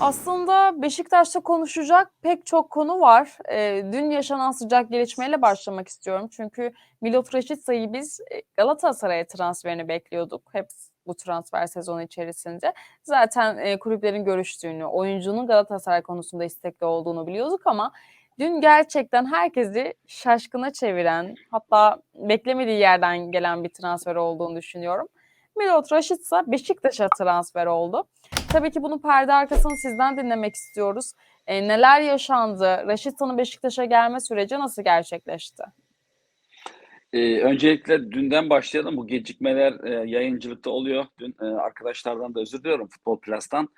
Aslında Beşiktaş'ta konuşacak pek çok konu var. Eee, dün yaşanan sıcak gelişmeyle başlamak istiyorum. Çünkü Milot Rashicsa'yı biz, eee, Galatasaray'a transferini bekliyorduk hep bu transfer sezonu içerisinde. Zaten, eee, kulüplerin görüştüğünü, oyuncunun Galatasaray konusunda istekli olduğunu biliyorduk ama dün gerçekten herkesi şaşkına çeviren, hatta beklemediği yerden gelen bir transfer olduğunu düşünüyorum. Milot Rashica Beşiktaş'a transfer oldu. Tabii ki bunun perde arkasını sizden dinlemek istiyoruz. Eee, neler yaşandı? Rashica'nın Beşiktaş'a gelme süreci nasıl gerçekleşti? Eee, öncelikle dünden başlayalım. Bu gecikmeler, eee, yayıncılıkta oluyor. Dün, eee, arkadaşlardan da özür diliyorum Futbol Plus'tan.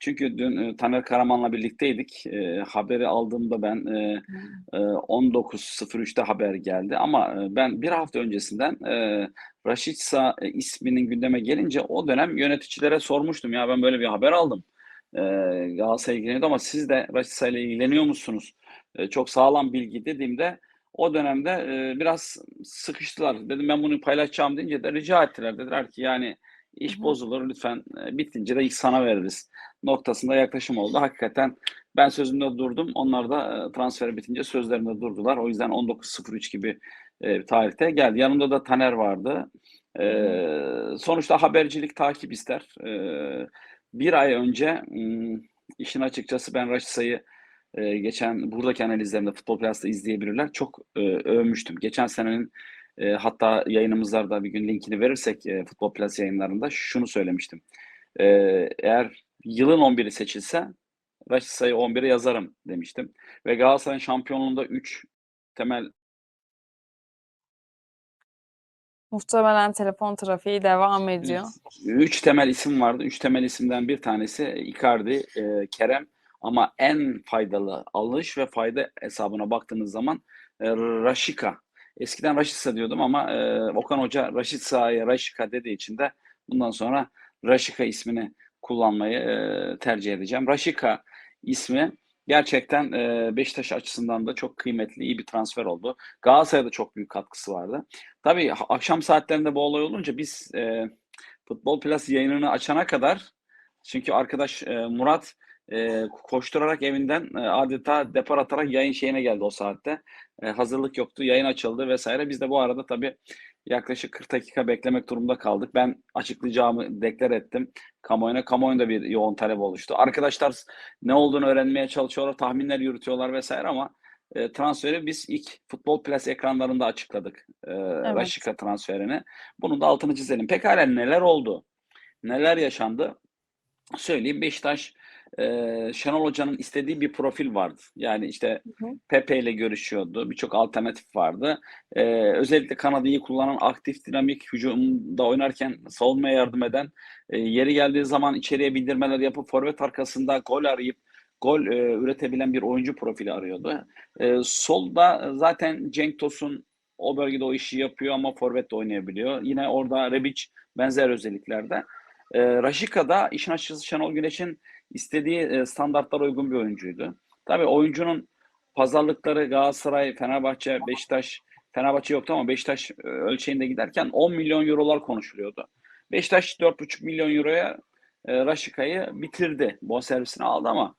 Çünkü dün, eee, Taner Karaman'la birlikteydik. Eee, haberi aldığımda ben, eee, 19.03'te haber geldi ama, eee, ben 1 hafta öncesinden, eee, Rashica, eee, isminin gündeme gelince o dönem yöneticilere sormuştum. Ya ben böyle bir haber aldım. Eee, Galatasaray ilgileniyordu ama siz de Rashica ile ilgileniyor musunuz? Eee, çok sağlam bilgi dediğimde o dönemde, eee, biraz sıkıştılar. Dedim ben bunu paylaşacağım deyince de rica ettiler. Dediler ki yani iş hı. bozulur lütfen, eee, bitince de ilk sana veririz noktasında yaklaşım oldu. Hakikaten ben sözümde durdum. Onlar da, eee, transfer bitince sözlerinde durdular. O yüzden 19.03 gibi, bir tarihte geldi. Yanımda da Taner vardı. Eee, sonuçta habercilik takip ister. Eee, 1 ay önce, işin açıkçası ben Rashica'yı, eee, geçen buradaki analizlerimde Futbol Plus'ta izleyebilirler. Çok, eee, övmüştüm. Geçen senenin, eee, hatta yayınımızda bir gün linkini verirsek, eee, Futbol Plus yayınlarında şunu söylemiştim. Eee, eğer yılın 11'i seçilse Rashica'yı 11'e yazarım demiştim ve Galatasaray'ın şampiyonluğunda 3 temel Muhtemelen telefon trafiği devam ediyor. 3 temel isim vardı. 3 temel isimden bir tanesi Icardi, eee, Kerem ama en faydalı alış ve fayda hesabına baktığınız zaman, eee, Rashica. Eskiden Rashica diyordum ama, eee, Okan Hoca Rashica'ya Rashica dediği için de bundan sonra Rashica ismini kullanmayı, eee, tercih edeceğim. Rashica ismi gerçekten, eee, Beşiktaş açısından da çok kıymetli, iyi bir transfer oldu. Galatasaray'a da çok büyük katkısı vardı. Tabii akşam saatlerinde bu olay olunca biz, eee, Futbol Plus yayınını açana kadar çünkü arkadaş, eee, Murat, eee, koşturarak evinden, eee, adeta depar atarak yayın şeyine geldi o saatte. Eee, hazırlık yoktu, yayın açıldı vs. Biz de bu arada tabii yaklaşık 40 dakika beklemek durumunda kaldık. Ben açıklayacağımı deklar ettim kamuoyuna. Kamuoyunda bir yoğun talep oluştu. Arkadaşlar ne olduğunu öğrenmeye çalışıyorlar, tahminler yürütüyorlar vs. ama, eee, transferi biz ilk Futbol Plus ekranlarında açıkladık, eee, Evet. Rashica transferini. Bunun da altını çizelim. Pekâlâ neler oldu? Neler yaşandı? Söyleyeyim. Beşiktaş, eee, Şenol Hoca'nın istediği bir profil vardı. Yani işte Hı hı. Pepe ile görüşüyordu. Birçok alternatif vardı. Eee, özellikle kanadı iyi kullanan, aktif, dinamik, hücumda oynarken savunmaya yardım eden, eee, yeri geldiği zaman içeriye bindirmeler yapıp forvet arkasında gol arayıp gol, eee, üretebilen bir oyuncu profili arıyordu. Eee, solda zaten Cenk Tosun o bölgede o işi yapıyor ama forvet de oynayabiliyor. Yine orada Rebic benzer özelliklerde. Eee, Rashica da işin açıkçası Şenol Güneş'in istediği, eee, standartlara uygun bir oyuncuydu. Tabii oyuncunun pazarlıkları Galatasaray, Fenerbahçe, Beşiktaş, Fenerbahçe yoktu ama Beşiktaş, eee, ölçeğinde giderken €10.000.000'lar konuşuluyordu. Beşiktaş €4.500.000.000'ya, eee, Rashica'yı bitirdi. Bonservisini aldı ama,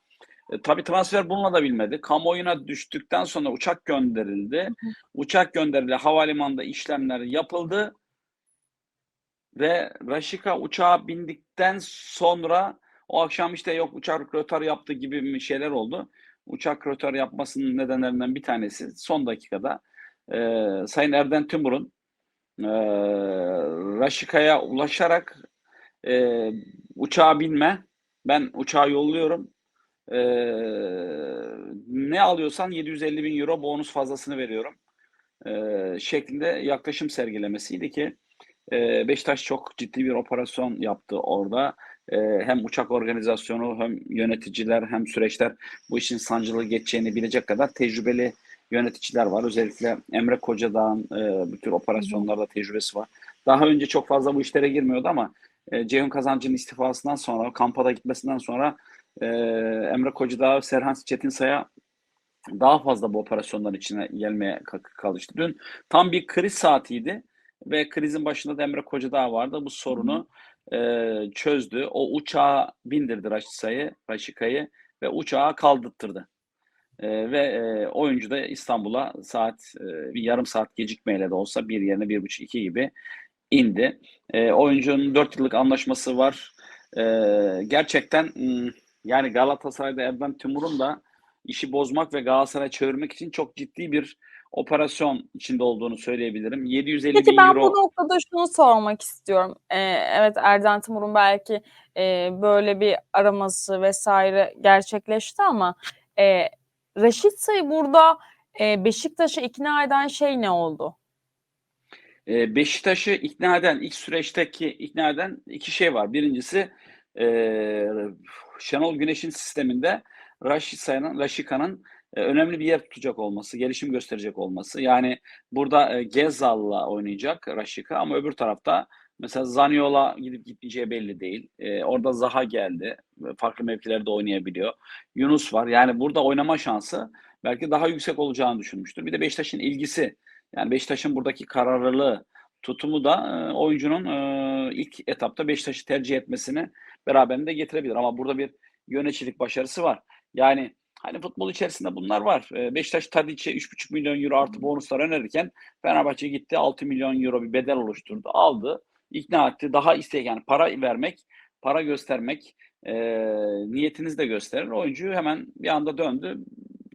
eee, tabii transfer bununla da bilmedi. Kamuoyuna düştükten sonra uçak gönderildi. Uçak gönderildi. Havalimanında işlemler yapıldı ve Rashica uçağa bindikten sonra o akşam işte yok uçak rötar yaptı gibi şeyler oldu. Uçak rötar yapmasının nedenlerinden bir tanesi son dakikada, eee, Sayın Erden Timur'un, eee, Rashica'ya ulaşarak, eee, "Uçağa binme, ben uçağı yolluyorum. Eee, ne alıyorsan €750.000 bonus fazlasını veriyorum." eee, şeklinde yaklaşım sergilemesiydi ki, eee, Beşiktaş çok ciddi bir operasyon yaptı orada. Hem uçak organizasyonu hem yöneticiler hem süreçler bu işin sancılı geçeceğini bilecek kadar tecrübeli yöneticiler var. Özellikle Emre Kocadağ'ın, eee, bu tür operasyonlarda tecrübesi var. Daha önce çok fazla bu işlere girmiyordu ama, eee, Ceyhun Kazancı'nın istifasından sonra, kampa da gitmesinden sonra, Emre Kocadağ, Serhan Çetinsay'a daha fazla bu operasyonların içine gelmeye ka kalıştı. Dün tam bir kriz saatiydi ve krizin başında da Emre Kocadağ vardı. Bu sorunu e, çözdü. O uçağa bindirdi Raşika'yı, Raşika'yı ve uçağa kaldırttırdı. E, ve e, oyuncu da İstanbul'a saat e, bir yarım saat gecikmeyle de olsa bir yerine bir buçuk iki gibi indi. E, oyuncunun dört yıllık anlaşması var. E, gerçekten yani Galatasaray'da Erdem Timur'un da işi bozmak ve Galatasaray'a çevirmek için çok ciddi bir operasyon içinde olduğunu söyleyebilirim. 750 Peki bin ben euro bu noktada şunu sormak istiyorum. Ee, evet Erden Timur'un belki e, böyle bir araması vesaire gerçekleşti ama e, Raşit Say'ı burada e, Beşiktaş'a ikna eden şey ne oldu? E, Beşiktaş'ı ikna eden, ilk süreçteki ikna eden iki şey var. Birincisi e, Şenol Güneş'in sisteminde Raşit Say'ın, Raşika'nın önemli bir yer tutacak olması, gelişim gösterecek olması. Yani burada e, Gezal'la oynayacak Raşika ama öbür tarafta mesela Zaniola gidip gitmeyeceği belli değil. E, orada Zaha geldi. Farklı mevkilerde oynayabiliyor. Yunus var. Yani burada oynama şansı belki daha yüksek olacağını düşünmüştür. Bir de Beşiktaş'ın ilgisi. Yani Beşiktaş'ın buradaki kararlılığı, tutumu da e, oyuncunun e, ilk etapta Beşiktaş'ı tercih etmesini beraberinde getirebilir. Ama burada bir yöneticilik başarısı var. Yani hani futbol içerisinde bunlar var. E, Beşiktaş Tadic'e 3,5 milyon euro artı bonuslar önerirken Fenerbahçe gitti 6 milyon euro bir bedel oluşturdu. Aldı, ikna etti. Daha iste yani para vermek, para göstermek e, niyetinizi de gösterir. Oyuncu hemen bir anda döndü.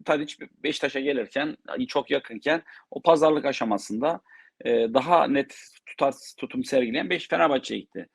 Tadic Beşiktaş'a gelirken çok yakınken o pazarlık aşamasında e, daha net tutar tutum sergileyen Beş Fenerbahçe'ye gitti.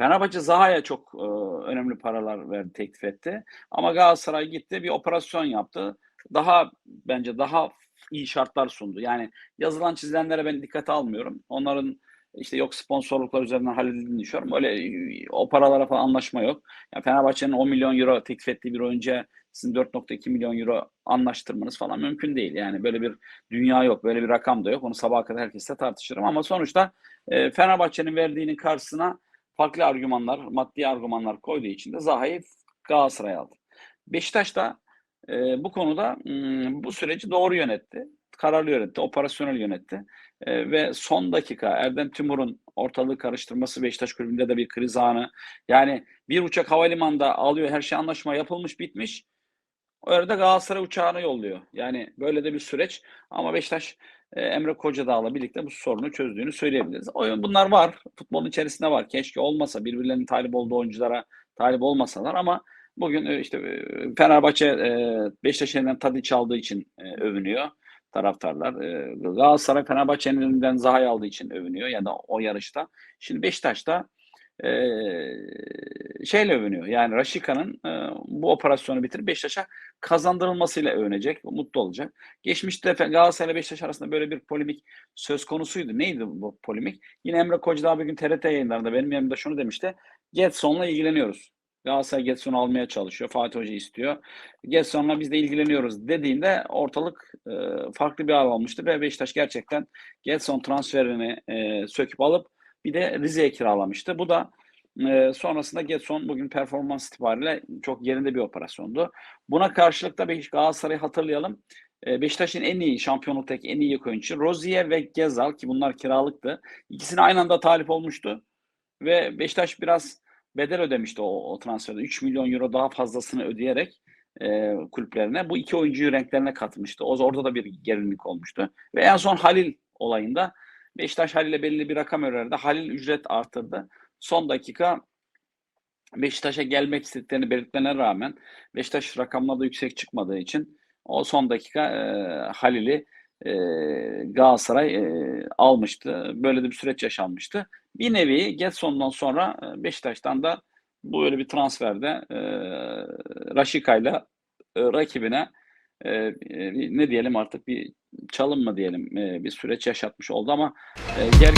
Fenerbahçe Zaha'ya çok e, önemli paralar verdi, teklif etti. Ama Galatasaray gitti bir operasyon yaptı. Daha bence daha iyi şartlar sundu. Yani yazılan çizilenlere ben dikkate almıyorum. Onların işte yok sponsorluklar üzerinden halledildiğini düşünüyorum. Öyle o paralara falan anlaşma yok. Yani Fenerbahçe'nin 10 milyon euro teklif ettiği bir oyuncuya sizin 4.2 milyon euro anlaştırmanız falan mümkün değil. Yani böyle bir dünya yok, böyle bir rakam da yok. Onu sabaha kadar herkesle tartışırım ama sonuçta e, Fenerbahçe'nin verdiğinin karşısına farklı argümanlar, maddi argümanlar koyduğu için de Zaha'yı Galatasaray aldı. Beşiktaş da e, bu konuda m, bu süreci doğru yönetti. Kararlı yönetti, operasyonel yönetti. E, ve son dakika Erdem Timur'un ortalığı karıştırması Beşiktaş kulübünde de bir kriz anı. Yani bir uçak havalimanında alıyor, her şey anlaşma yapılmış, bitmiş. De Galatasaray uçağını yolluyor. Yani böyle de bir süreç. Ama Beşiktaş e, Emre Kocadağ'la birlikte bu sorunu çözdüğünü söyleyebiliriz. Oyun bunlar var. Futbolun içerisinde var. Keşke olmasa birbirlerinin talip olduğu oyunculara talip olmasalar ama bugün e, işte e, Fenerbahçe e, Beşiktaş elinden Tadiç aldığı için e, övünüyor taraftarlar. E, Galatasaray Fenerbahçe'nin elinden Zaha'yı aldığı için övünüyor ya da o yarışta. Şimdi Beşiktaş'ta e, şeyle övünüyor. Yani Raşika'nın e, bu operasyonu bitirip Beşiktaş'a kazandırılmasıyla övünecek, mutlu olacak. Geçmişte Galatasaray ile Beşiktaş arasında böyle bir polemik söz konusuydu. Neydi bu polemik? Yine Emre Kocadağ bir gün TRT yayınlarında benim yanımda şunu demişti. Getson'la ilgileniyoruz. Galatasaray Getson'u almaya çalışıyor. Fatih Hoca istiyor. Getson'la biz de ilgileniyoruz dediğinde ortalık e, farklı bir hal almıştı ve Beşiktaş gerçekten Getson transferini e, söküp alıp bir de Rize'ye kiralamıştı. Bu da e, sonrasında Getson bugün performans itibariyle çok yerinde bir operasyondu. Buna karşılık da Galatasaray'ı hatırlayalım. E, Beşiktaş'ın en iyi şampiyonluktaki en iyi oyuncu Rozier ve Gezal ki bunlar kiralıktı. İkisine aynı anda talip olmuştu. Ve Beşiktaş biraz bedel ödemişti o, o transferde. 3 milyon euro daha fazlasını ödeyerek e, kulüplerine bu iki oyuncuyu renklerine katmıştı. O orada da bir gerilimlik olmuştu. Ve en son Halil olayında Beşiktaş Halil'e belli bir rakam önerdi. Halil ücret artırdı. Son dakika Beşiktaş'a gelmek istediklerini belirtmelerine rağmen Beşiktaş rakamlarda yüksek çıkmadığı için o son dakika e, Halil'i e, Galatasaray e, almıştı. Böyle de bir süreç yaşanmıştı. Bir nevi Getson'dan sonra e, Beşiktaş'tan da bu öyle bir transferde e, Raşika'yla e, rakibine ee, e, bir, ne diyelim artık bir çalım mı diyelim e, bir süreç yaşatmış oldu ama e, yer